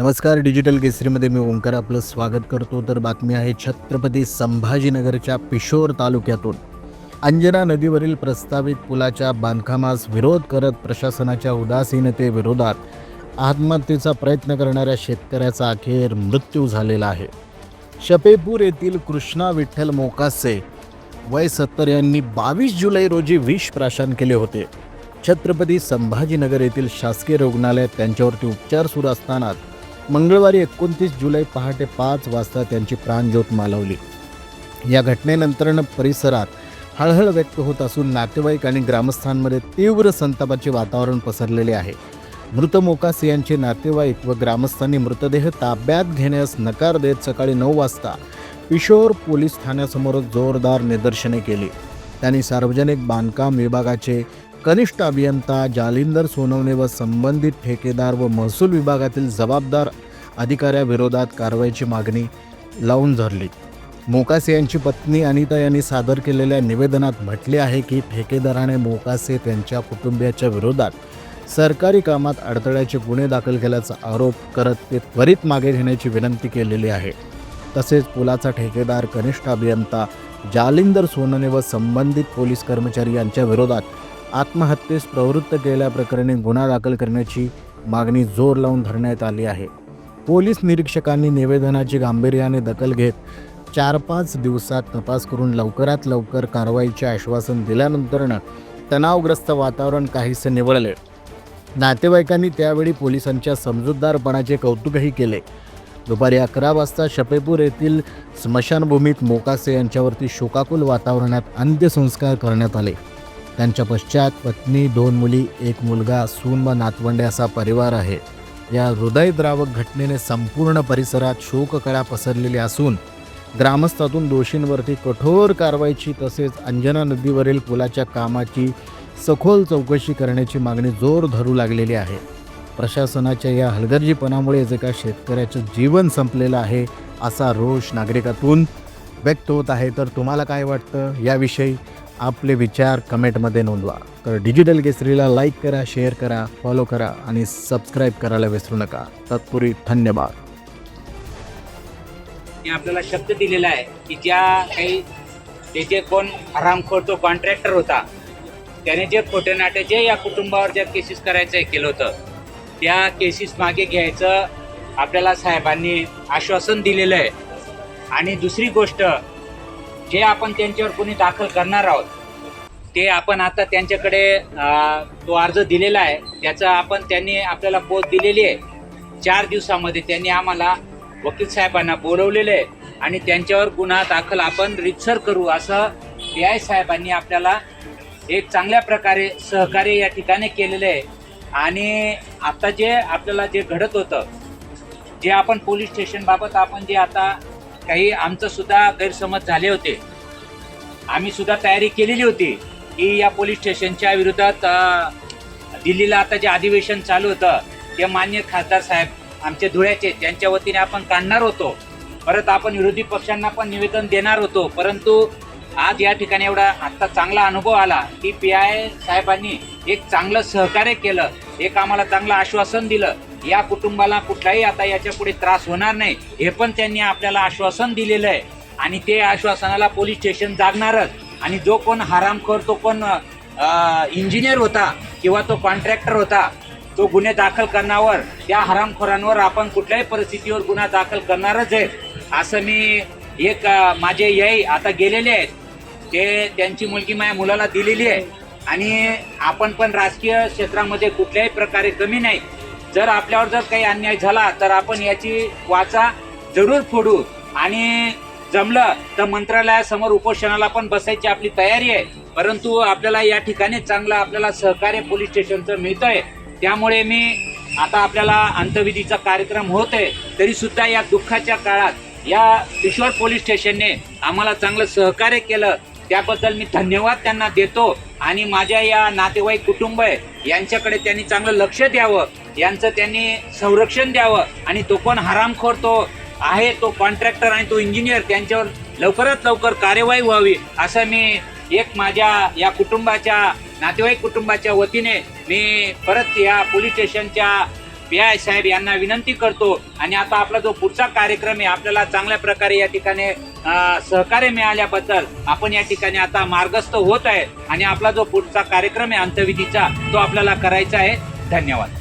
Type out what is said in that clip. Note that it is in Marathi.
नमस्कार डिजिटल केसरीमध्ये मी ओंकार आपलं स्वागत करतो. तर बातमी आहे छत्रपती संभाजीनगरच्या पिशोर तालुक्यातून. अंजना नदीवरील प्रस्तावित पुलाच्या बांधकामास विरोध करत प्रशासनाच्या उदासीनतेविरोधात आत्महत्येचा प्रयत्न करणाऱ्या शेतकऱ्याचा अखेर मृत्यू झालेला आहे. शपेपूर येथील कृष्णा विठ्ठल मोकासे वय सत्तर यांनी बावीस जुलै रोजी विष प्राशन केले होते. छत्रपती संभाजीनगर येथील शासकीय रुग्णालयात त्यांच्यावरती उपचार सुरू असताना मंगळवारी एकोणतीस जुलै पहाटे पाच वाजता त्यांची प्राणज्योत मालवली. या घटनेनंतरनं परिसरात हळहळ व्यक्त होत असून नातेवाईक आणि ग्रामस्थांमध्ये तीव्र संतापाचे वातावरण पसरलेले आहे. मृत मोकास यांचे नातेवाईक व ग्रामस्थांनी मृतदेह ताब्यात घेण्यास नकार देत सकाळी नऊ वाजता पिशोर पोलीस ठाण्यासमोर जोरदार निदर्शने केली. त्यांनी सार्वजनिक बांधकाम विभागाचे कनिष्ठ अभियंता जालिंदर सोनवणे व संबंधित ठेकेदार व महसूल विभागातील जबाबदार अधिकाऱ्याविरोधात कारवाईची मागणी लावून धरली. मोकासे यांची पत्नी अनिता यांनी सादर केलेल्या निवेदनात म्हटले आहे की ठेकेदाराने मोकासे त्यांच्या कुटुंबियाच्या विरोधात सरकारी कामात अडथळ्याचे गुन्हे दाखल केल्याचा आरोप करत ते त्वरित मागे घेण्याची विनंती केलेली आहे. तसेच पुलाचा ठेकेदार कनिष्ठ अभियंता जालिंदर सोनने व संबंधित पोलीस कर्मचारी यांच्या विरोधात आत्महत्येस प्रवृत्त केल्याप्रकरणी गुन्हा दाखल करण्याची मागणी जोर लावून धरण्यात आली आहे. पोलीस निरीक्षकांनी निवेदनाची गांभीर्याने दखल घेत चार पाच दिवसात तपास करून लवकरात लवकर कारवाईचे आश्वासन दिल्यानंतरनं तणावग्रस्त वातावरण काहीसे निवळले. नातेवाईकांनी त्यावेळी पोलिसांच्या समजूतदारपणाचे कौतुकही केले. दुपारी अकरा वाजता शपेपूर येथील स्मशानभूमीत मोकासे यांच्यावरती शोकाकुल वातावरणात अंत्यसंस्कार करण्यात आले. त्यांच्या पश्चात पत्नी दोन मुली एक मुलगा सून व नातवंडे असा परिवार आहे. या हृदयद्रावक घटनेने संपूर्ण परिसरात शोककळा पसरलेली असून ग्रामस्थातून दोषींवरती कठोर कारवाईची तसेच अंजना नदीवरील पुलाच्या कामाची सखोल चौकशी करण्याची मागणी जोर धरू लागलेली आहे. प्रशासनाच्या या हलगर्जीपणामुळे जे का शेतकऱ्याचं जीवन संपलेलं आहे असा रोष नागरिकातून व्यक्त होत आहे. तर तुम्हाला काय वाटतं? याविषयी आपले विचार कमेंटमध्ये नोंदवा. तर डिजिटल केसरीला लाईक करा शेअर करा फॉलो करा आणि सबस्क्राईब करायला विसरू नका. तत्पुरी धन्यवाद. आपल्याला शब्द दिलेला आहे की ज्या काही त्याचे कोण हरामखोर तो कॉन्ट्रॅक्टर होता त्याने जे खोटे जे या कुटुंबावर ज्या केसेस करायचं केलं होतं त्या केसेस मागे घ्यायचं आपल्याला साहेबांनी आश्वासन दिलेलं आहे. आणि दुसरी गोष्ट जे आपण त्यांच्यावर कोणी दाखल करणार आहोत ते आपण आता त्यांच्याकडे तो अर्ज दिलेला आहे. त्याचा आपण त्यांनी आपल्याला पोच दिलेली आहे. चार दिवसामध्ये त्यांनी आम्हाला वकील साहेबांना बोलवलेलं आहे आणि त्यांच्यावर गुन्हा दाखल आपण रितसर करू असं पी आय साहेबांनी आपल्याला एक चांगल्या प्रकारे सहकार्य या ठिकाणी केलेलं आहे. आणि आता जे आपल्याला जे घडत होतं जे आपण पोलीस स्टेशनबाबत आपण जे आता काही आमचं सुद्धा गैरसमज झाले होते. आम्ही सुद्धा तयारी केलेली होती की या पोलीस स्टेशनच्या विरोधात दिल्लीला आता जे अधिवेशन चालू होतं ते मान्य खासदार साहेब आमचे धुळ्याचे त्यांच्या वतीने आपण काढणार होतो. परत आपण विरोधी पक्षांना पण निवेदन देणार होतो. परंतु आज या ठिकाणी एवढा आत्ता चांगला अनुभव आला की पी आय साहेबांनी एक चांगलं सहकार्य केलं. एक आम्हाला चांगलं आश्वासन दिलं. या कुटुंबाला कुठलाही आता याच्यापुढे त्रास होणार नाही. हे पण त्यांनी आपल्याला आश्वासन दिलेलं आहे. आणि ते आश्वासनाला पोलीस स्टेशन जागणारच. आणि जो कोण हरामखोर तो कोण इंजिनियर होता किंवा तो कॉन्ट्रॅक्टर होता तो गुन्हे दाखल करण्यावर त्या हरामखोरांवर आपण कुठल्याही परिस्थितीवर गुन्हा दाखल करणारच आहे. असं मी एक माझे यई आता गेलेले आहेत. ते त्यांची मुलगी माझ्या मुलाला दिलेली आहे. आणि आपण पण राजकीय क्षेत्रामध्ये कुठल्याही प्रकारे कमी नाही. जर आपल्यावर जर काही अन्याय झाला तर आपण याची वाचा जरूर फोडू. आणि जमलं तर मंत्रालयासमोर उपोषणाला पण बसायची आपली तयारी आहे. परंतु आपल्याला या ठिकाणी चांगलं आपल्याला सहकार्य पोलीस स्टेशनचं मिळतंय. त्यामुळे मी आता आपल्याला अंत्यविधीचा कार्यक्रम होत आहे तरी सुद्धा या दुःखाच्या काळात या किशोर पोलीस स्टेशनने आम्हाला चांगलं सहकार्य केलं त्याबद्दल मी धन्यवाद त्यांना देतो. आणि माझ्या या नातेवाईक कुटुंब आहे यांच्याकडे त्यांनी चांगलं लक्ष द्यावं. यांचं त्यांनी संरक्षण द्यावं आणि तो कोण हरामखोर तो आहे तो कॉन्ट्रॅक्टर आणि तो इंजिनियर त्यांच्यावर लवकरात लवकर कार्यवाही व्हावी असं मी एक माझ्या या कुटुंबाच्या नातेवाईक कुटुंबाच्या वतीने मी परत या पोलीस स्टेशनच्या पी आय साहेब यांना विनंती करतो. आणि आता आपला जो पुढचा कार्यक्रम आहे आपल्याला चांगल्या प्रकारे या ठिकाणी सहकार्य मिळाल्याबद्दल आपण या ठिकाणी आता मार्गस्थ होत आहे. आणि आपला जो पुढचा कार्यक्रम आहे अंतविधीचा तो आपल्याला करायचा आहे. धन्यवाद.